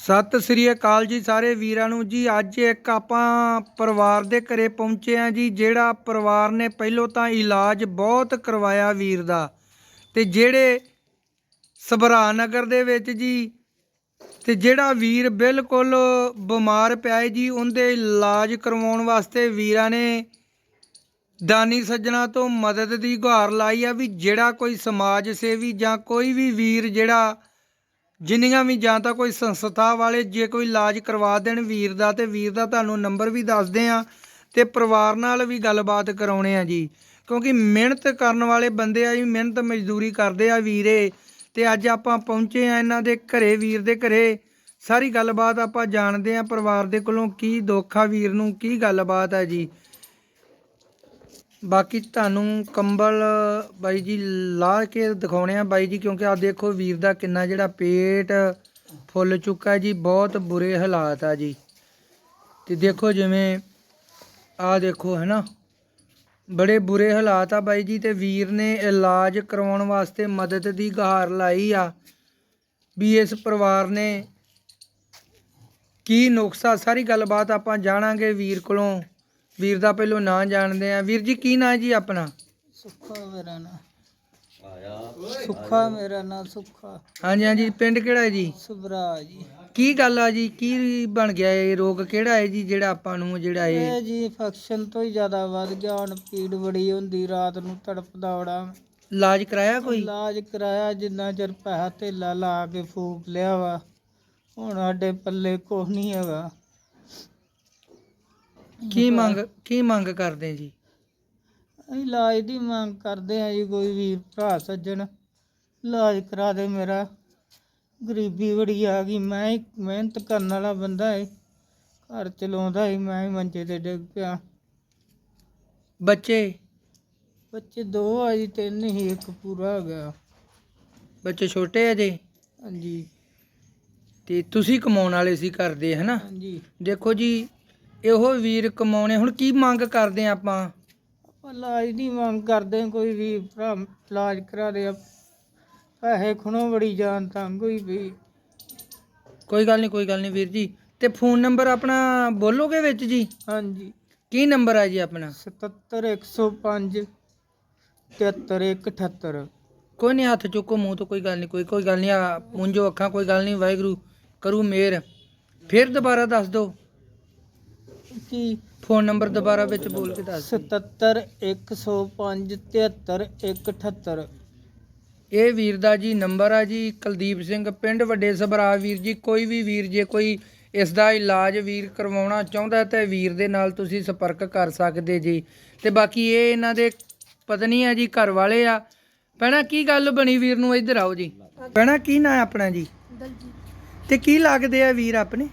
ਸਤਿ ਸ੍ਰੀ ਅਕਾਲ ਜੀ ਸਾਰੇ ਵੀਰਾਂ ਨੂੰ ਜੀ। ਅੱਜ ਇੱਕ ਆਪਾਂ ਪਰਿਵਾਰ ਦੇ ਘਰੇ ਪਹੁੰਚੇ ਆ ਜੀ। ਜਿਹੜਾ ਪਰਿਵਾਰ ਨੇ ਪਹਿਲੋਂ ਤਾਂ ਇਲਾਜ ਬਹੁਤ ਕਰਵਾਇਆ ਵੀਰ ਦਾ ਤੇ ਜਿਹੜੇ ਸਭਰਾ ਨਗਰ ਦੇ ਵਿੱਚ ਜੀ ਤੇ ਜਿਹੜਾ ਵੀਰ ਬਿਲਕੁਲ ਬਿਮਾਰ ਪਿਆ ਜੀ, ਉਹਦੇ ਇਲਾਜ ਕਰਵਾਉਣ ਵਾਸਤੇ ਵੀਰਾਂ ਨੇ ਦਾਨੀ ਸੱਜਣਾ ਤੋਂ ਮਦਦ ਦੀ ਗੁਹਾਰ ਲਾਈ ਆ ਵੀ ਜਿਹੜਾ ਕੋਈ ਸਮਾਜ ਸੇਵੀ ਜਾਂ ਕੋਈ ਵੀ ਵੀਰ ਜਿਹੜਾ ਜਿੰਨੀਆਂ ਵੀ ਜਾਂ ਤਾਂ ਕੋਈ ਸੰਸਥਾ ਵਾਲੇ ਜੇ ਕੋਈ ਇਲਾਜ ਕਰਵਾ ਦੇਣ ਵੀਰ ਦਾ ਤੇ ਵੀਰ ਦਾ ਤੁਹਾਨੂੰ ਨੰਬਰ ਵੀ ਦੱਸਦੇ ਆ ਤੇ ਪਰਿਵਾਰ ਨਾਲ ਵੀ ਗੱਲਬਾਤ ਕਰਾਉਣੇ ਆ ਜੀ। ਕਿਉਂਕਿ ਮਿਹਨਤ ਕਰਨ ਵਾਲੇ ਬੰਦੇ ਆ ਜੀ, ਮਿਹਨਤ ਮਜ਼ਦੂਰੀ ਕਰਦੇ ਆ ਵੀਰੇ ਤੇ ਅੱਜ ਆਪਾਂ ਪਹੁੰਚੇ ਆ ਇਹਨਾਂ ਦੇ ਘਰੇ, ਵੀਰ ਦੇ ਘਰੇ। ਸਾਰੀ ਗੱਲਬਾਤ ਆਪਾਂ ਜਾਣਦੇ ਆ ਪਰਿਵਾਰ ਦੇ ਕੋਲੋਂ ਕੀ ਦੁੱਖ ਆ ਵੀਰ ਨੂੰ, ਕੀ ਗੱਲਬਾਤ ਆ ਜੀ। ਬਾਕੀ ਤੁਹਾਨੂੰ ਕੰਬਲ ਬਾਈ ਜੀ ਲਾ ਕੇ ਦਿਖਾਉਣੇ ਆ ਬਾਈ ਜੀ, ਕਿਉਂਕਿ ਆ ਦੇਖੋ ਵੀਰ ਦਾ ਕਿੰਨਾ ਜਿਹੜਾ ਪੇਟ ਫੁੱਲ ਚੁੱਕਾ ਜੀ, ਬਹੁਤ ਬੁਰੇ ਹਾਲਾਤ ਆ ਜੀ। ਤੇ ਦੇਖੋ ਜਿਵੇਂ ਆ ਦੇਖੋ ਹੈ ਨਾ ਬੜੇ ਬੁਰੇ ਹਾਲਾਤ ਆ ਬਾਈ ਜੀ, ਤੇ ਵੀਰ ਨੇ ਇਲਾਜ ਕਰਵਾਉਣ ਵਾਸਤੇ ਮਦਦ ਦੀ ਗੁਹਾਰ ਲਾਈ ਆ ਵੀ ਇਸ ਪਰਿਵਾਰ ਨੇ ਕੀ ਨੁਕਸਾ ਸਾਰੀ ਗੱਲਬਾਤ ਆਪਾਂ ਜਾਣਾਂਗੇ ਵੀਰ ਕੋਲੋਂ। ਵੀਰ ਦਾ ਪਹਿਲੋਂ ਨਾਂ ਜਾਣਦੇ ਆ। ਵੀਰ ਜੀ ਕੀ ਨਾਂ ਜੀ ਆਪਣਾ? ਸੁੱਖਾ ਮੇਰਾ ਨਾਂ। ਸੁੱਖਾ ਮੇਰਾ ਨਾਂ ਸੁੱਖਾ। ਹਾਂਜੀ ਹਾਂਜੀ ਪਿੰਡ ਕਿਹੜਾ ਹੈ ਜੀ? ਸੁਭਰਾ ਜੀ। ਕੀ ਗੱਲ ਆ ਜੀ? ਕੀ ਬਣ ਗਿਆ ਇਹ ਰੋਗ? ਕਿਹੜਾ ਹੈ ਜੀ ਜਿਹੜਾ ਆਪਾਂ ਨੂੰ ਜਿਹੜਾ ਇਹ ਇਹ ਜੀ ਫੰਕਸ਼ਨ ਤੋਂ ਹੀ ਜ਼ਿਆਦਾ ਵੱਧ ਗਿਆ। ਹੁਣ ਪੀੜ ਬੜੀ ਹੁੰਦੀ ਰਾਤ ਨੂੰ ਤੜਪਦਾ ਬੜਾ। ਇਲਾਜ ਕਰਾਇਆ ਕੋਈ? ਇਲਾਜ ਕਰਾਇਆ ਜਿੰਨਾ ਚਿਰ ਪੈਸਾ ਧੇਲਾ ਲਾ ਕੇ ਫੂਕ ਲਿਆ ਵਾ। ਹੁਣ ਸਾਡੇ ਪੱਲੇ ਕੁਛ ਨਹੀਂ ਹੈਗਾ। ਕੀ ਮੰਗ ਕੀ ਮੰਗ ਕਰਦੇ ਜੀ? ਅਸੀਂ ਇਲਾਜ ਦੀ ਮੰਗ ਕਰਦੇ ਆ ਜੀ ਕੋਈ ਵੀਰ ਭਰਾ ਸੱਜਣ। ਇਲਾਜ ਕਰਾ ਦੇ ਮੇਰਾ। ਗਰੀਬੀ ਬੜੀ ਆ ਗਈ ਮੈਂ ਹੀ ਮਿਹਨਤ ਕਰਨ ਵਾਲਾ ਬੰਦਾ ਏ। ਘਰ ਚਲਾਉਂਦਾ ਹੀ ਮੈਂ ਹੀ ਮੰਜੇ ਤੇ ਡਿੱਗ ਪਿਆ। ਬੱਚੇ? ਬੱਚੇ ਦੋ ਆ ਜੀ ਤਿੰਨ ਹੀ ਇੱਕ ਪੂਰਾ ਹੋ ਗਿਆ। ਬੱਚੇ ਛੋਟੇ ਆ ਜੀ? ਹਾਂਜੀ। ਤੇ ਤੁਸੀਂ ਕਮਾਉਣ ਵਾਲੇ ਸੀ ਕਰਦੇ ਹਨਾ? ਹਾਂਜੀ। ਦੇਖੋ ਜੀ ਇਹੋ ਵੀਰ ਕਮਾਉਣੇ। ਹੁਣ ਕੀ ਮੰਗ ਕਰਦੇ ਆ ਆਪਾਂ? ਆਪਾਂ ਇਲਾਜ ਦੀ ਮੰਗ ਕਰਦੇ ਹਾਂ, ਕੋਈ ਵੀ ਭਰਾ ਇਲਾਜ ਕਰਾ ਦੇ ਪੈਸੇ ਖੁਣੋ ਬੜੀ ਜਾਨ ਤੰਗ ਹੋਈ ਪਈ। ਕੋਈ ਗੱਲ ਨਹੀਂ ਕੋਈ ਗੱਲ ਨਹੀਂ ਵੀਰ ਜੀ। ਤੇ ਫੋਨ ਨੰਬਰ ਆਪਣਾ ਬੋਲੋਗੇ ਵਿੱਚ ਜੀ? ਹਾਂਜੀ। ਕੀ ਨੰਬਰ ਆ ਜੀ ਆਪਣਾ? 77 105 73178 ਕੋਈ ਨਹੀਂ ਹੱਥ ਚੁੱਕੋ ਮੂੰਹ ਤੋਂ ਕੋਈ ਗੱਲ ਨਹੀਂ ਕੋਈ ਕੋਈ ਗੱਲ ਨਹੀਂ। ਆ ਪੂੰਝੋ ਅੱਖਾਂ ਕੋਈ ਗੱਲ ਨਹੀਂ ਵਾਹਿਗੁਰੂ ਕਰੂ ਮੇਰ। ਫਿਰ ਦੁਬਾਰਾ ਦੱਸ ਦਿਓ। ਕੀ ਫੋਨ ਨੰਬਰ ਦੁਬਾਰਾ ਵਿੱਚ ਬੋਲ ਕੇ ਦੱਸ ਦਿਓ। 77 105 73178 ਇਹ ਵੀਰ ਦਾ ਜੀ ਨੰਬਰ ਆ ਜੀ ਕੁਲਦੀਪ ਸਿੰਘ ਪਿੰਡ ਵੱਡੇ ਸਭਰਾ। ਵੀਰ ਜੀ ਕੋਈ ਵੀ ਵੀਰ ਜੇ ਕੋਈ ਇਸ ਦਾ ਇਲਾਜ ਵੀਰ ਕਰਵਾਉਣਾ ਚਾਹੁੰਦਾ ਤੇ ਵੀਰ ਦੇ ਨਾਲ ਤੁਸੀਂ ਸੰਪਰਕ ਕਰ ਸਕਦੇ ਜੀ। ਤੇ ਬਾਕੀ ਇਹ ਇਹਨਾਂ ਦੇ ਪਤਨੀ ਆ ਜੀ ਘਰ ਵਾਲੇ ਆ। ਭੈਣਾ ਕੀ ਗੱਲ ਬਣੀ ਵੀਰ ਨੂੰ? ਇੱਧਰ ਆਓ ਜੀ। ਭੈਣਾ ਕੀ ਨਾਂ ਆਪਣਾ ਜੀ? ਤੇ ਕੀ ਲੱਗਦੇ ਆ ਵੀਰ ਆਪਣੇ?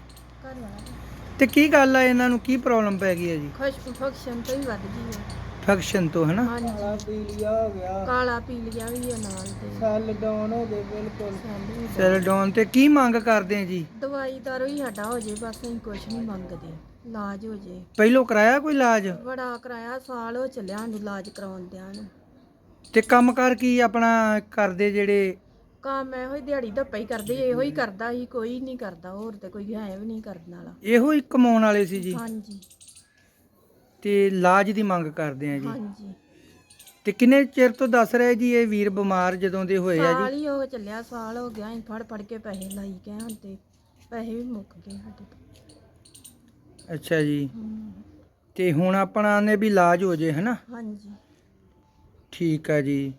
ਤੇ ਕੀ ਗੱਲ ਆ ਇਹਨਾਂ ਨੂੰ ਕੀ ਪ੍ਰੋਬਲਮ ਪੈ ਗਈ ਹੈ ਜੀ? ਖੁਸ਼ਬੂ ਫੰਕਸ਼ਨ ਤੋਂ ਹੀ ਵੱਧ ਗਈ ਹੈ। ਫੰਕਸ਼ਨ ਤੋਂ ਹਨਾ? ਹਾਂਜੀ। ਆ ਪੀਲੀਆ ਹੋ ਗਿਆ। ਕਾਲਾ ਪੀਲੀਆ ਵੀ ਹੈ ਨਾਲ ਤੇ। ਸੈੱਲ ਡਾਊਨ ਹੋ ਗਏ ਬਿਲਕੁਲ। ਸੈੱਲ ਵੀ। ਸੈਲ ਡਾਊਨ ਤੇ ਕੀ ਮੰਗ ਕਰਦੇ ਆ ਜੀ? ਦਵਾਈ ਦਾਰੂ ਹੀ ਸਾਡਾ ਹੋ ਜੇ ਬਸ ਅਸੀਂ ਕੁਝ ਨਹੀਂ ਮੰਗਦੇ। ਇਲਾਜ ਹੋ ਜੇ। ਪਹਿਲੋਂ ਕਰਾਇਆ ਕੋਈ ਇਲਾਜ? ਬੜਾ ਕਰਾਇਆ ਸਾਲ ਹੋ ਚੱਲਿਆ ਸਾਨੂੰ ਇਲਾਜ ਕਰਾਉਂਦਿਆਂ ਨੂੰ। ਤੇ ਕੰਮਕਾਰ ਕੀ ਆਪਣਾ ਕਰਦੇ ਜਿਹੜੇ ਕੰਮ ਇਹੋ ਹੀ ਦਿਹਾੜੀ ਧੱਪਾ ਹੀ ਕਰਦੇ ਇਹੋ ਹੀ ਕਰਦਾ ਸੀ ਕੋਈ ਨਹੀਂ ਕਰਦਾ ਹੋਰ ਤੇ ਕੋਈ ਹੈ ਵੀ ਨਹੀਂ ਕਰਨ ਵਾਲਾ। ਇਹੋ ਹੀ ਕਮਾਉਣ ਵਾਲੇ ਸੀ ਜੀ। ਹਾਂਜੀ। ਤੇ ਇਲਾਜ ਦੀ ਮੰਗ ਕਰਦੇ ਆ ਜੀ। ਹਾਂਜੀ। ਤੇ ਕਿੰਨੇ ਚਿਰ ਤੋਂ ਦੱਸ ਰਹੇ ਜੀ ਇਹ ਵੀਰ ਬਿਮਾਰ ਜਦੋਂ ਦੇ ਹੋਏ ਆ ਸਾਲ ਜੀ ਹੀ ਹੋ ਚੱਲਿਆ ਸਾਲ ਹੋ ਗਿਆ ਅਸੀਂ ਫੜ ਫੜ ਕੇ ਪੈਸੇ ਲਾਈ ਗਏ ਹੁਣ ਤੇ ਪੈਸੇ ਵੀ ਮੁੱਕ ਗਏ ਸਾਡੇ ਤੋਂ। ਅੱਛਾ ਜੀ। ਹਮ, ਤੇ ਹੁਣ ਆਪਣਾ ਨੇ ਵੀ ਇਲਾਜ ਹੋ ਜੇ ਹਨਾ? ਹਾਂਜੀ। ਠੀਕ ਆ ਜੀ।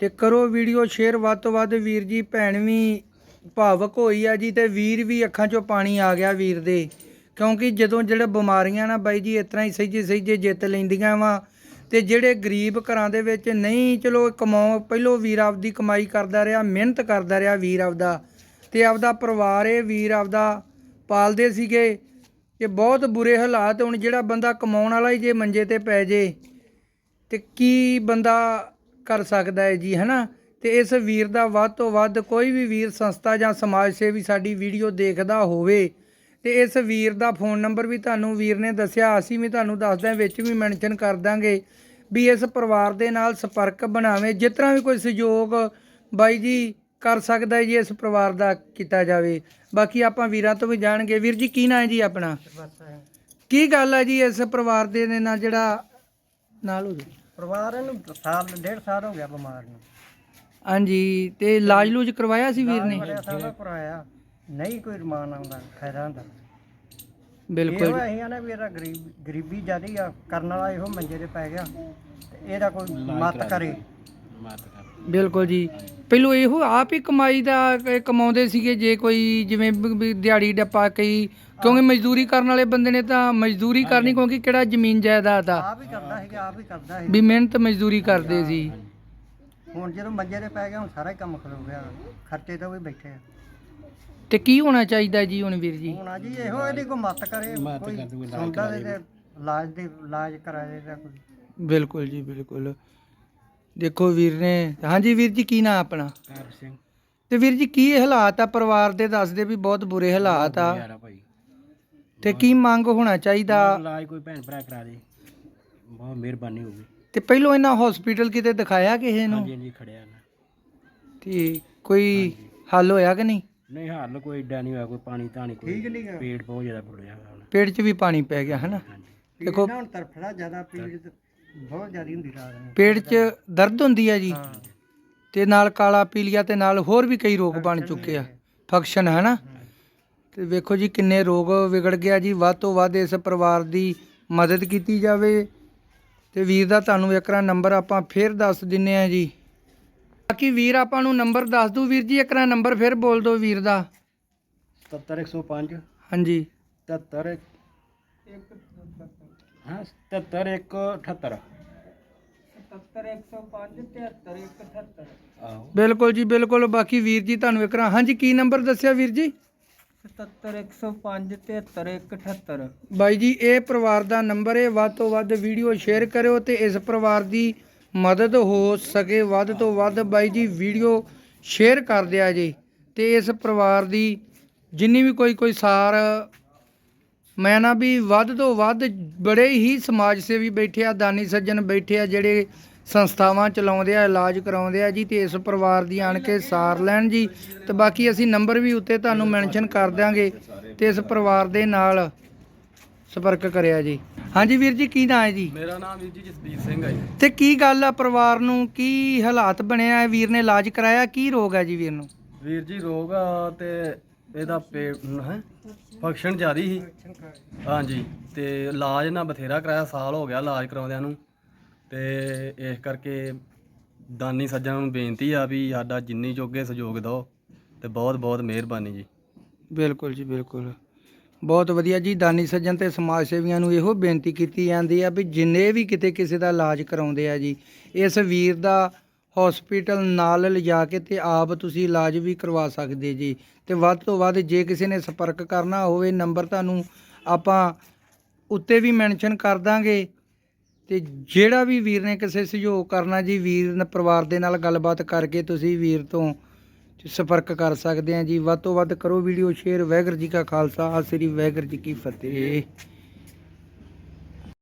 ਤੇ ਕਰੋ ਵੀਡੀਓ ਸ਼ੇਅਰ, ਵੱਧ ਤੋਂ ਵੱਧ ਵੀਰ ਜੀ, ਭੈਣ ਵੀ ਭਾਵਕ ਹੋਈ ਆ ਜੀ ਤੇ ਵੀਰ ਵੀ ਅੱਖਾਂ 'ਚੋਂ ਪਾਣੀ ਆ ਗਿਆ ਵੀਰ ਦੇ। ਕਿਉਂਕਿ ਜਦੋਂ ਜਿਹੜੇ ਬਿਮਾਰੀਆਂ ਨਾ ਬਾਈ ਜੀ, ਇਸ ਤਰ੍ਹਾਂ ਹੀ ਸਹੀਜੇ ਸਹੀਜੇ ਜਿੱਤ ਲੈਂਦੀਆਂ ਵਾ ਤੇ ਜਿਹੜੇ ਗਰੀਬ ਘਰਾਂ ਦੇ ਵਿੱਚ ਨਹੀਂ, ਚਲੋ ਕਮਾਓ, ਪਹਿਲੋਂ ਵੀਰ ਆਪਦੀ ਕਮਾਈ ਕਰਦਾ ਰਿਹਾ, ਮਿਹਨਤ ਕਰਦਾ ਰਿਹਾ ਵੀਰ ਆਪਦਾ ਤੇ ਆਪਦਾ ਪਰਿਵਾਰ ਇਹ ਵੀਰ ਆਪਦਾ ਪਾਲਦੇ ਸੀਗੇ। ਕਿ ਬਹੁਤ ਬੁਰੇ ਹਾਲਾਤ ਹੁਣ ਜਿਹੜਾ ਬੰਦਾ ਕਮਾਉਣ ਵਾਲਾ ਹੀ ਜੇ ਮੰਜੇ ਤੇ ਪੈ ਜੇ ਤੇ ਕੀ ਬੰਦਾ ਕਰ ਸਕਦਾ ਹੈ ਜੀ ਹਨਾ? ਤੇ ਇਸ ਵੀਰ ਦਾ ਵੱਧ ਤੋਂ ਵੱਧ ਕੋਈ ਵੀ ਵੀਰ ਸੰਸਥਾ ਜਾਂ ਸਮਾਜ ਸੇਵੀ ਸਾਡੀ ਵੀਡੀਓ ਦੇਖਦਾ ਹੋਵੇ ਤੇ ਇਸ ਵੀਰ ਦਾ ਫੋਨ ਨੰਬਰ ਵੀ ਤੁਹਾਨੂੰ ਵੀਰ ਨੇ ਦੱਸਿਆ ਅਸੀਂ ਵੀ ਤੁਹਾਨੂੰ ਦੱਸਦੇ ਵਿੱਚ ਵੀ ਮੈਂਸ਼ਨ ਕਰ ਦਾਂਗੇ ਵੀ ਇਸ ਪਰਿਵਾਰ ਦੇ ਨਾਲ ਸੰਪਰਕ ਬਣਾਵੇ ਜਿਸ ਤਰ੍ਹਾਂ ਵੀ ਕੋਈ ਸਹਿਯੋਗ ਬਾਈ ਜੀ ਕਰ ਸਕਦਾ ਜੀ ਇਸ ਪਰਿਵਾਰ ਦਾ ਕੀਤਾ ਜਾਵੇ। ਬਾਕੀ ਆਪਾਂ ਵੀਰਾਂ ਤੋਂ ਵੀ ਜਾਣਗੇ। ਵੀਰ ਜੀ ਕੀ ਨਾਂ ਹੈ ਜੀ ਆਪਣਾ? ਕੀ ਗੱਲ ਹੈ ਜੀ ਇਸ ਪਰਿਵਾਰ ਦੇ ਨਾਲ ਜਿਹੜਾ ਨਾਲ ਹੋ ਜਾਓ। ਪਰਿਵਾਰ ਨੂੰ ਸਾਲ ਡੇਢ ਸਾਲ ਹੋ ਗਿਆ ਬਿਮਾਰ ਨੂੰ। ਹਾਂਜੀ ਤੇ ਇਲਾਜ ਲੂਜ ਕਰਵਾਇਆ ਸੀ ਵੀਰ ਨੇ? ਬੜਿਆ ਸਾਲਾ ਕਰਾਇਆ। ਨਹੀਂ ਕੋਈ ਰਮਾਨ ਆਉਂਦਾ ਫਾਇਦਾ ਹੁੰਦਾ ਬਿਲਕੁਲ। ਇਹੋ ਅਸੀਂ ਆ ਨਾ ਵੀ ਇਹਦਾ ਗਰੀਬ ਗਰੀਬੀ ਜਿਆਦੀ ਆ ਕਰਨ ਵਾਲਾ ਇਹੋ ਮੰਜੇ ਤੇ ਪੈ ਗਿਆ ਤੇ ਇਹਦਾ ਕੋਈ ਮਤ ਕਰੇ। ਬਿਲਕੁਲ ਜੀ। ਪਹਿਲੋਂ ਇਹੋ ਆਪ ਹੀ ਕਮਾਈ ਦਾ ਕ- ਕਮਾਉਂਦੇ ਸੀਗੇ ਜੇ ਕੋਈ ਜਿਵੇਂ ਬ- ਬ- ਦਿਹਾੜੀ ਡੱਪਾ ਕਈ ਕਿਉਂਕਿ ਮਜ਼ਦੂਰੀ ਕਰਨ ਵਾਲੇ ਬੰਦੇ ਨੇ ਤਾਂ ਮਜ਼ਦੂਰੀ ਕਰਨੀ ਕਿਉਂਕਿ ਕਿਹੜਾ ਜ਼ਮੀਨ ਜਾਇਦਾਦ ਆ। ਆਪ ਹੀ ਕਰਦਾ ਸੀਗਾ ਆਪ ਹੀ ਕਰਦਾ ਸੀ ਵੀ ਮਿਹਨਤ ਮਜ਼ਦੂਰੀ ਕਰਦੇ ਸੀ। ਹੁਣ ਜਦੋਂ ਮੰਜੇ ਤੇ ਪੈ ਗਿਆ ਹੁਣ ਸਾਰਾ ਹੀ ਕੰਮ ਖਲੋ ਗਿਆ। ਖਰਚੇ ਤੋਂ ਵੀ ਬੈਠੇ ਆ। ਤੇ ਕੀ ਹੋਣਾ ਚਾਹੀਦਾ ਜੀ ਹੁਣ ਵੀਰ ਜੀ? ਹੁਣ ਆ ਜੀ ਇਹੋ ਇਹਦੀ ਕੋਈ ਮਤ ਕਰੇ ਕੋਈ ਸੁਣਦਾ ਦੇ ਤੇ ਇਲਾਜ ਦੇ ਇਲਾਜ ਕਰਾਏ ਦਾ ਕੋਈ। ਬਿਲਕੁਲ ਜੀ ਬਿਲਕੁਲ। ਦੇਖੋ ਵੀਰ ਨੇ ਹਾਂਜੀ ਵੀਰ ਜੀ ਕੀ ਨਾਂ ਆਪਣਾ? ਕਰ ਸਿੰਘ। ਤੇ ਵੀਰ ਜੀ ਕੀ ਹਾਲਾਤ ਆ ਪਰਿਵਾਰ ਦੇ? ਦੱਸਦੇ ਵੀ ਬਹੁਤ ਬੁਰੇ ਹਾਲਾਤ ਆ। ਭਾਈ। ਤੇ ਕੀ ਮੰਗ ਹੋਣਾ ਚਾਹੀਦਾ? ਇਲਾਜ ਕੋਈ ਭੈਣ ਭਰਾ ਕਰਾ ਦੇ। ਬਹੁਤ ਮਿਹਰਬਾਨੀ ਹੋਊਗੀ। ਤੇ ਪਹਿਲੋਂ ਇਹਨਾਂ ਹਸਪੀਟਲ ਕਿਤੇ ਦਿਖਾਇਆ ਕਿਸੇ ਨੂੰ? ਜੀ ਖੜਿਆ ਨਾ ਤੇ ਕੋਈ ਹੱਲ ਹੋਇਆ ਕਿ ਨਹੀਂ? ਨਹੀਂ ਹੱਲ ਕੋਈ ਏਡਾ ਨਹੀਂ ਹੋਇਆ ਕੋਈ ਪਾਣੀ ਧਾਣੀ ਕੋਈ ਠੀਕ ਨਹੀਂ ਪੇਟ ਬਹੁਤ ਜ਼ਿਆਦਾ ਫੁੱਲਿਆ ਹੋਇਆ ਹੁਣ। ਪੇਟ 'ਚ ਵੀ ਪਾਣੀ ਪੈ ਗਿਆ ਹਨਾ? ਦੇਖੋ ਹੁਣ ਤਰਫੜਾ ਜ਼ਿਆਦਾ ਪੀੜ ਬਹੁਤ ਜ਼ਿਆਦਾ ਹੁੰਦੀ ਰਾਤ ਨੂੰ। ਪੇਟ 'ਚ ਦਰਦ ਹੁੰਦੀ ਹੈ ਜੀ। ਤੇ ਨਾਲ ਕਾਲਾ ਪੀਲੀਆ ਤੇ ਨਾਲ ਹੋਰ ਵੀ ਕਈ ਰੋਗ ਬਣ ਚੁੱਕੇ ਆ। ਫੰਕਸ਼ਨ ਹੈ ਨਾ। ਤੇ ਵੇਖੋ ਜੀ ਕਿੰਨੇ ਰੋਗ ਵਿਗੜ ਗਿਆ ਜੀ। ਵੱਧ ਤੋਂ ਵੱਧ ਇਸ ਪਰਿਵਾਰ ਦੀ ਮਦਦ ਕੀਤੀ ਜਾਵੇ। ਤੇ ਵੀਰ ਦਾ ਤੁਹਾਨੂੰ ਇੱਕ ਵਾਰ ਨੰਬਰ ਆਪਾਂ ਫੇਰ ਦੱਸ ਦਿੰਨੇ ਆ ਜੀ। ਬਾਕੀ ਵੀਰ ਆਪਾਂ ਨੂੰ ਨੰਬਰ ਦੱਸ ਦੂ ਵੀਰ ਜੀ। ਇੱਕ ਵਾਰ ਨੰਬਰ ਫੇਰ ਬੋਲ ਦਿਓ ਵੀਰ ਦਾ। 70105 ਹਾਂਜੀ। 73 ਹਾਂ 73178 ਆਹੋ। ਬਿਲਕੁਲ ਜੀ ਬਿਲਕੁਲ। ਬਾਕੀ ਵੀਰ ਜੀ ਤੁਹਾਨੂੰ ਇੱਕ ਵਾਰ ਹਾਂਜੀ ਕੀ ਨੰਬਰ ਦੱਸਿਆ ਵੀਰ ਜੀ? 70105 73178 ਬਾਈ ਜੀ ਇਹ ਪਰਿਵਾਰ ਦਾ ਨੰਬਰ ਹੈ। ਵੱਧ ਤੋਂ ਵੱਧ ਵੀਡੀਓ ਸ਼ੇਅਰ ਕਰਿਓ ਤੇ ਇਸ ਪਰਿਵਾਰ ਦੀ ਮਦਦ ਹੋ ਸਕੇ। ਵੱਧ ਤੋਂ ਵੱਧ ਬਾਈ ਜੀ ਵੀਡੀਓ ਸ਼ੇਅਰ ਕਰ ਦਿਆ ਜੀ। ਤੇ ਇਸ ਪਰਿਵਾਰ ਦੀ ਜਿੰਨੀ ਵੀ ਕੋਈ ਕੋਈ ਸਾਰ ਮੈਂ ਨਾ ਵੀ ਵੱਧ ਤੋਂ ਵੱਧ ਬੜੇ ਹੀ ਸਮਾਜ ਸੇਵੀ ਬੈਠੇ ਆ ਦਾਨੀ ਸੱਜਣ ਬੈਠੇ ਆ ਜਿਹੜੇ ਸੰਸਥਾਵਾਂ ਚਲਾਉਂਦੇ ਆ ਇਲਾਜ ਕਰਾਉਂਦੇ ਆ ਜੀ ਤੇ ਇਸ ਪਰਿਵਾਰ ਦੀ ਆਣ ਕੇ ਸਾਰ ਲੈਣ ਜੀ। ਤੇ ਬਾਕੀ ਅਸੀਂ ਨੰਬਰ ਵੀ ਉੱਤੇ ਤੁਹਾਨੂੰ ਮੈਂਸ਼ਨ ਕਰ ਦਿਆਂਗੇ ਤੇ ਇਸ ਪਰਿਵਾਰ ਦੇ ਨਾਲ ਸੰਪਰਕ ਕਰਿਆ ਜੀ। ਹਾਂਜੀ ਵੀਰ ਜੀ ਕੀ ਨਾਂ ਹੈ ਜੀ? ਮੇਰਾ ਨਾਮ ਵੀਰ ਜੀ ਜਸਬੀਰ ਸਿੰਘ ਹੈ ਜੀ। ਤੇ ਕੀ ਗੱਲ ਆ ਪਰਿਵਾਰ ਨੂੰ ਕੀ ਹਾਲਾਤ ਬਣਿਆ ਹੈ? ਵੀਰ ਨੇ ਇਲਾਜ ਕਰਾਇਆ ਕੀ ਰੋਗ ਹੈ ਜੀ ਵੀਰ ਨੂੰ? ਵੀਰ ਜੀ ਰੋਗ ਆ ਤੇ ਇਹਦਾ ਪੇਟ ਹੈ ਫੰਕਸ਼ਨ ਜ਼ਿਆਦੀ ਸੀ। ਹਾਂਜੀ ਤੇ ਇਲਾਜ ਨਾ ਬਥੇਰਾ ਕਰਾਇਆ ਸਾਲ ਹੋ ਗਿਆ ਇਲਾਜ ਕਰਾਉਂਦਿਆਂ ਨੂੰ। ਤੇ ਇਸ ਕਰਕੇ ਦਾਨੀ ਸੱਜਣਾਂ ਨੂੰ ਬੇਨਤੀ ਆ ਵੀ ਸਾਡਾ ਜਿੰਨੀ ਜੋਗੇ ਸਹਿਯੋਗ ਦਿਓ ਤੇ ਬਹੁਤ ਬਹੁਤ ਮਿਹਰਬਾਨੀ ਜੀ। ਬਿਲਕੁਲ ਜੀ ਬਿਲਕੁਲ। ਬਹੁਤ ਵਧੀਆ ਜੀ ਦਾਨੀ ਸੱਜਣ ਤੇ ਸਮਾਜ ਸੇਵੀਆਂ ਨੂੰ ਇਹੋ ਬੇਨਤੀ ਕੀਤੀ ਜਾਂਦੀ ਆ ਵੀ ਜਿੰਨੇ ਵੀ ਕਿਤੇ ਕਿਸੇ ਦਾ ਇਲਾਜ ਕਰਾਉਂਦੇ ਆ ਜੀ ਇਸ ਵੀਰ ਦਾ ਹਸਪੀਟਲ ਨਾਲ ਲਿਜਾ ਕੇ ਤੇ ਆਪ ਤੁਸੀਂ ਇਲਾਜ ਵੀ ਕਰਵਾ ਸਕਦੇ ਜੀ। ਤੇ ਵੱਧ ਤੋਂ ਵੱਧ ਜੇ ਕਿਸੇ ਨੇ ਸੰਪਰਕ ਕਰਨਾ ਹੋਵੇ, ਨੰਬਰ ਤੁਹਾਨੂੰ ਆਪਾਂ ਉੱਤੇ ਵੀ ਮੈਂਸ਼ਨ ਕਰ ਦਾਂਗੇ। ਤੇ ਜਿਹੜਾ ਵੀ ਵੀਰ ਨੇ ਕਿਸੇ ਸਹਿਯੋਗ ਕਰਨਾ ਜੀ, ਵੀਰ ਨ- ਪਰਿਵਾਰ ਦੇ ਨਾਲ ਗੱਲਬਾਤ ਕਰਕੇ ਤੁਸੀਂ ਵੀਰ ਤੋਂ ਸੰਪਰਕ ਕਰ ਸਕਦੇ ਆ ਜੀ। ਵੱਧ ਤੋਂ ਵੱਧ ਕਰੋ ਵੀਡੀਓ ਸ਼ੇਅਰ। ਵਾਹਿਗੁਰੂ ਜੀ ਕਾ ਖਾਲਸਾ। ਸ੍ਰੀ ਵਾਹਿਗੁਰੂ ਜੀ ਕੀ ਫਤਿਹ।